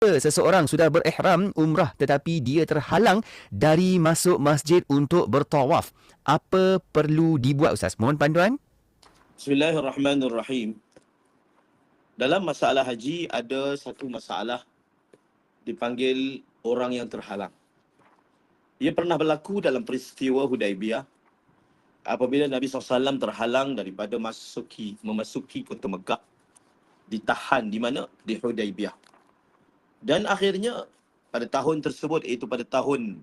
seseorang sudah berihram umrah tetapi dia terhalang dari masuk masjid untuk bertawaf. Apa perlu dibuat Ustaz? Mohon panduan. Bismillahirrahmanirrahim. Dalam masalah haji ada satu masalah dipanggil orang yang terhalang. Ia pernah berlaku dalam peristiwa Hudaibiyah apabila Nabi SAW terhalang daripada masuki memasuki kota Mekah ditahan di mana di Hudaibiyah. Dan akhirnya pada tahun tersebut iaitu pada tahun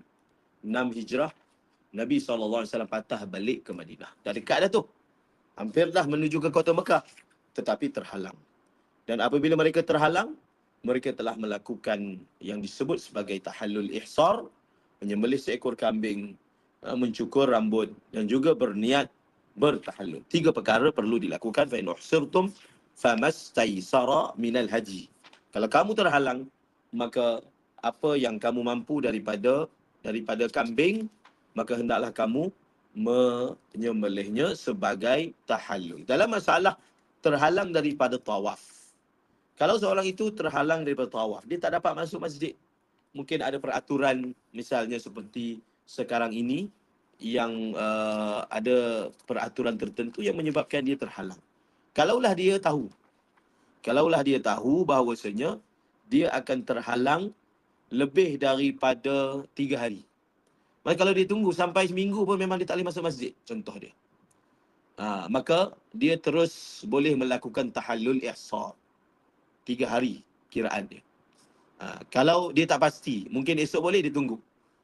6 Hijrah Nabi SAW patah balik ke Madinah. Dah dekat dah tu. Hampir dah menuju ke kota Mekah. Tetapi terhalang. Dan apabila mereka terhalang, mereka telah melakukan yang disebut sebagai tahallul ihsar, menyembelih seekor kambing, eh, mencukur rambut dan juga berniat bertahallul. Tiga perkara perlu dilakukan. Fa in uhsirtum famastaysara minal haji. Kalau kamu terhalang, maka apa yang kamu mampu daripada daripada kambing maka hendaklah kamu menyembelihnya sebagai tahallul. Dalam masalah terhalang daripada tawaf. Kalau seorang itu terhalang daripada tawaf, dia tak dapat masuk masjid. Mungkin ada peraturan misalnya seperti sekarang ini yang uh, ada peraturan tertentu yang menyebabkan dia terhalang. Kalaulah dia tahu. Kalaulah dia tahu bahawasanya dia akan terhalang lebih daripada tiga hari. Maka kalau dia tunggu sampai seminggu pun memang dia tak boleh masuk masjid. Contoh dia. Ha, maka dia terus boleh melakukan tahallul ihsar. Tiga hari kiraan dia. Ha, kalau dia tak pasti, mungkin esok boleh dia tunggu.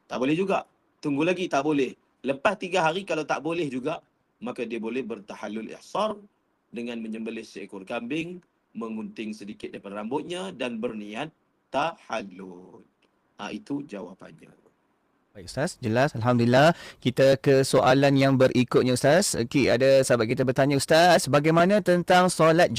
Tak boleh juga. Tunggu lagi tak boleh. Lepas tiga hari kalau tak boleh juga, maka dia boleh bertahallul ihsar dengan menyembelih seekor kambing mengunting sedikit daripada rambutnya dan berniat tahallul. Ha, itu jawapannya. Baik Ustaz, jelas. Alhamdulillah. Kita ke soalan yang berikutnya Ustaz. Okey, ada sahabat kita bertanya Ustaz, bagaimana tentang solat